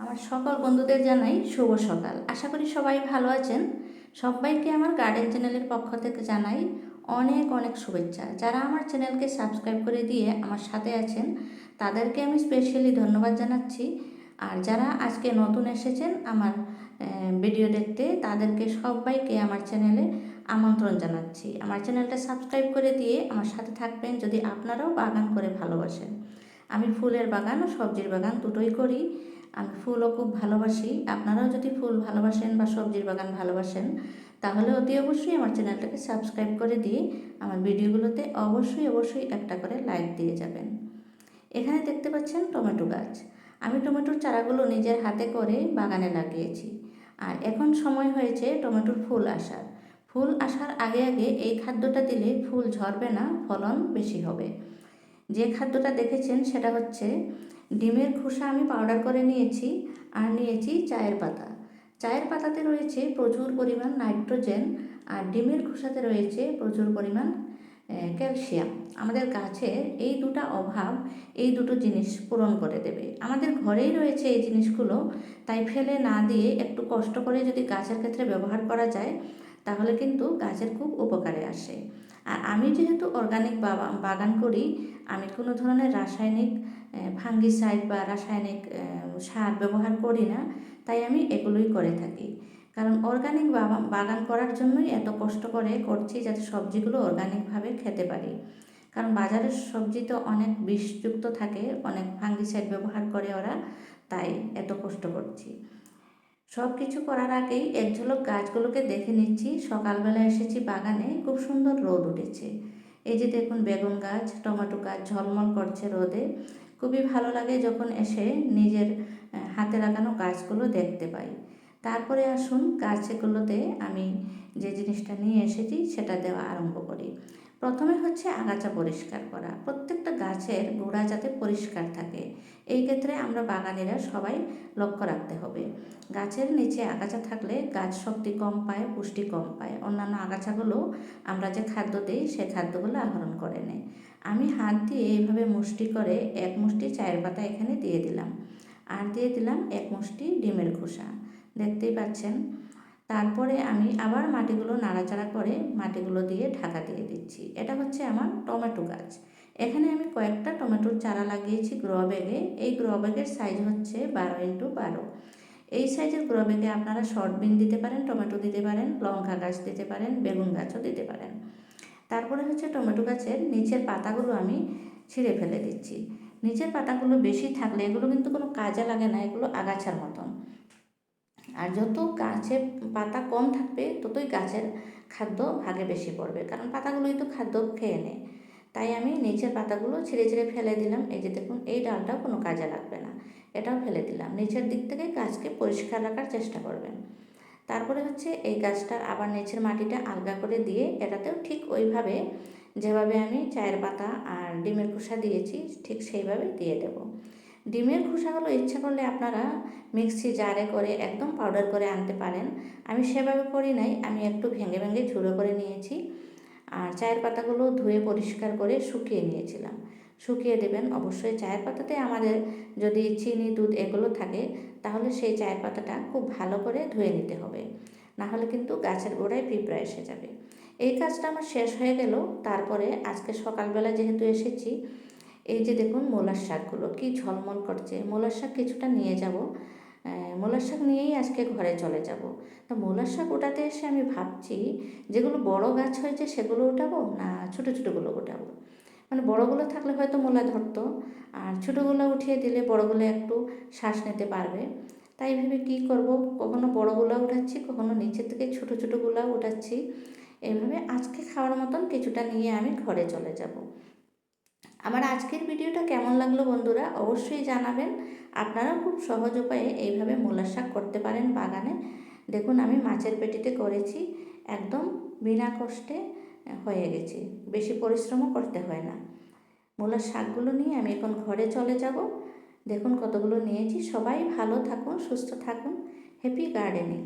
আমার সকল বন্ধুদের জানাই শুভ সকাল। আশা করি সবাই ভালো আছেন। সবাইকে আমার গার্ডেন চ্যানেলের পক্ষ থেকে জানাই অনেক অনেক শুভেচ্ছা। যারা আমার চ্যানেলকে সাবস্ক্রাইব করে দিয়ে আমার সাথে আছেন, তাদেরকে আমি স্পেশালি ধন্যবাদ জানাচ্ছি। আর যারা আজকে নতুন এসেছেন আমার ভিডিও দেখতে, তাদেরকে সবাইকে আমার চ্যানেলে আমন্ত্রণ জানাচ্ছি। আমার চ্যানেলটা সাবস্ক্রাইব করে দিয়ে আমার সাথে থাকবেন যদি আপনারাও বাগান করে ভালোবাসেন। আমি ফুলের বাগান ও সবজির বাগান দুটোই করি। আমি ফুলও খুব ভালোবাসি। আপনারাও যদি ফুল ভালোবাসেন বা সবজির বাগান ভালোবাসেন, তাহলে অতি অবশ্যই আমার চ্যানেলটাকে সাবস্ক্রাইব করে দিয়ে আমার ভিডিওগুলোতে অবশ্যই অবশ্যই একটা করে লাইক দিয়ে যাবেন। এখানে দেখতে পাচ্ছেন টমেটো গাছ। আমি টমেটোর চারাগুলো নিজের হাতে করে বাগানে লাগিয়েছি। আর এখন সময় হয়েছে টমেটোর ফুল আসার। ফুল আসার আগে আগে এই খাদ্যটা দিলে ফুল ঝরবে না, ফলন বেশি হবে। যে খাদ্যটা দেখেছেন সেটা হচ্ছে ডিমের খোসা আমি পাউডার করে নিয়েছি আর নিয়েছি চায়ের পাতা। চায়ের পাতাতে রয়েছে প্রচুর পরিমাণ নাইট্রোজেন আর ডিমের খোসাতে রয়েছে প্রচুর পরিমাণ ক্যালসিয়াম আমাদের গাছের এই দুটো অভাব, এই দুটো জিনিস পূরণ করে দেবে। আমাদের ঘরেই রয়েছে এই জিনিসগুলো, তাই ফেলে না দিয়ে একটু কষ্ট করে যদি গাছের ক্ষেত্রে ব্যবহার করা যায়, তাহলে কিন্তু গাছের খুব উপকারে আসে। আর আমি যেহেতু অর্গানিক বাগান করি, আমি কোনো ধরনের রাসায়নিক ফাঙ্গিসাইড বা রাসায়নিক সার ব্যবহার করি না, তাই আমি এগুলোই করে থাকি। কারণ অর্গানিক বাগান করার জন্যই এত কষ্ট করে করছি যাতে সবজিগুলো অর্গানিকভাবে খেতে পারি। কারণ বাজারের সবজি তো অনেক বিষযুক্ত থাকে, অনেক ফাঙ্গিসাইড ব্যবহার করে ওরা, তাই এত কষ্ট করছি। সব কিছু করার আগেই এক ঝলক গাছগুলোকে দেখে নিচ্ছি। সকালবেলা এসেছি বাগানে, খুব সুন্দর রোদ উঠেছে। এই যে দেখুন বেগুন গাছ, টমেটো গাছ ঝলমল করছে রোদে। খুবই ভালো লাগে যখন এসে নিজের হাতে লাগানো গাছগুলো দেখতে পাই। তারপরে আসুন গাছগুলোতে আমি যে জিনিসটা নিয়ে এসেছি সেটা দেওয়া আরম্ভ করি। প্রথমে হচ্ছে আগাছা পরিষ্কার করা। প্রত্যেকটা গাছের গোড়া যাতে পরিষ্কার থাকে। এই ক্ষেত্রে আমরা বাগানেরা সবাই লক্ষ্য রাখতে হবে। গাছের নিচে আগাছা থাকলে গাছ শক্তি কম পায়, পুষ্টি কম পায়। অন্যান্য আগাছাগুলো আমরা যে খাদ্য দিই, সে খাদ্যগুলো আহরণ করে নেয়। আমি হাত দিয়ে এইভাবে মুষ্টি করে এক মুষ্টি চায়ের পাতা এখানে দিয়ে দিলাম। আর দিয়ে দিলাম এক মুষ্টি ডিমের খোসা। দেখতেই পাচ্ছেন? তারপরে আমি আবার মাটিগুলো নাড়াচাড়া করে মাটিগুলো দিয়ে ঢাকা দিয়ে দিচ্ছি। এটা হচ্ছে আমার টমেটো গাছ। এখানে আমি কয়েকটা টমেটোর চারা লাগিয়েছি গ্রো ব্যাগে এই গ্রো ব্যাগের সাইজ হচ্ছে বারো ইন্টু বারো। এই সাইজের গ্রো ব্যাগে আপনারা শর্ট বিন দিতে পারেন, টমেটো দিতে পারেন, লঙ্কা গাছ দিতে পারেন, বেগুন গাছও দিতে পারেন। তারপরে হচ্ছে টমেটো গাছের নিচের পাতাগুলো আমি ছিঁড়ে ফেলে দিচ্ছি। নিচের পাতাগুলো বেশি থাকলে এগুলো কিন্তু কোনো কাজে লাগে না, এগুলো আগাছার মতন। আর যত গাছে পাতা কম থাকবে, ততই গাছের খাদ্য ভাগে বেশি পড়বে। কারণ পাতাগুলোই তো খাদ্য খেয়ে নেয়। তাই আমি নিচের পাতাগুলো ছিঁড়ে ছিঁড়ে ফেলে দিলাম। এই যে দেখুন, এই ডালটাও কোনো কাজে লাগবে না। এটাও ফেলে দিলাম। নিচের দিক থেকে গাছকে পরিষ্কার রাখার চেষ্টা করবেন। তারপরে হচ্ছে এই গাছটার আবার নিচের মাটিটা আলগা করে দিয়ে এটাতেও ঠিক ওইভাবে যেভাবে আমি চায়ের পাতা আর ডিমের খোসা দিয়েছি, ঠিক সেইভাবে দিয়ে দেব। ডিমের খোসাগুলো ইচ্ছা করলে আপনারা মিক্সি জারে করে একদম পাউডার করে আনতে পারেন। আমি সেভাবে করি নাই, আমি একটু ভেঙে ভেঙে ঝুড়ো করে নিয়েছি। আর চায়ের পাতাগুলো ধুয়ে পরিষ্কার করে শুকিয়ে নিয়েছিলাম। শুকিয়ে দেবেন অবশ্যই চায়ের পাতাতে আমাদের যদি চিনি, দুধ এগুলো থাকে, তাহলে সেই চায়ের পাতাটা খুব ভালো করে ধুয়ে নিতে হবে। না হলে কিন্তু গাছের গোড়ায় পিঁপড়া এসে যাবে। এই কাজটা আমার শেষ হয়ে গেল। তারপরে আজকে সকালবেলা যেহেতু এসেছি, এই যে দেখুন, মোলার শাকগুলো, কি ঝলমল করছে। মোলার শাক কিছুটা নিয়ে যাব। মোলার শাক নিয়েই আজকে ঘরে চলে যাব। তো মোলার শাক ওটাতে এসে আমি ভাবছি, যেগুলো বড় গাছ হয়েছে সেগুলো উঠাবো না ছোটো ছোটোগুলো উঠাবো মানে বড়গুলো থাকলে হয়তো মোলা ধরতো, আর ছোটোগুলো উঠিয়ে দিলে বড়গুলো একটু শ্বাস নিতে পারবে। তাই ভেবে কী করব? কখনো বড়গুলো উঠাচ্ছি, কখনো নিচের থেকে ছোটো ছোটোগুলো উঠাচ্ছি। এভাবে আজকে খাওয়ার মতন কিছুটা নিয়ে আমি ঘরে চলে যাব। আমার আজকের ভিডিওটা কেমন লাগল বন্ধুরা অবশ্যই জানাবেন। আপনারাও খুব সহজ উপায়ে এইভাবে মূলার শাক করতে পারেন বাগানে। দেখুন আমি মাছের পেটিতে করেছি, একদম বিনা কষ্টে হয়ে গেছে, বেশি পরিশ্রমও করতে হয় না। মূলার শাকগুলো নিয়ে আমি এখন ঘরে চলে যাব। দেখুন কতগুলো নিয়েছি, সবাই ভালো থাকুন, সুস্থ থাকুন, হ্যাপি গার্ডেনিং।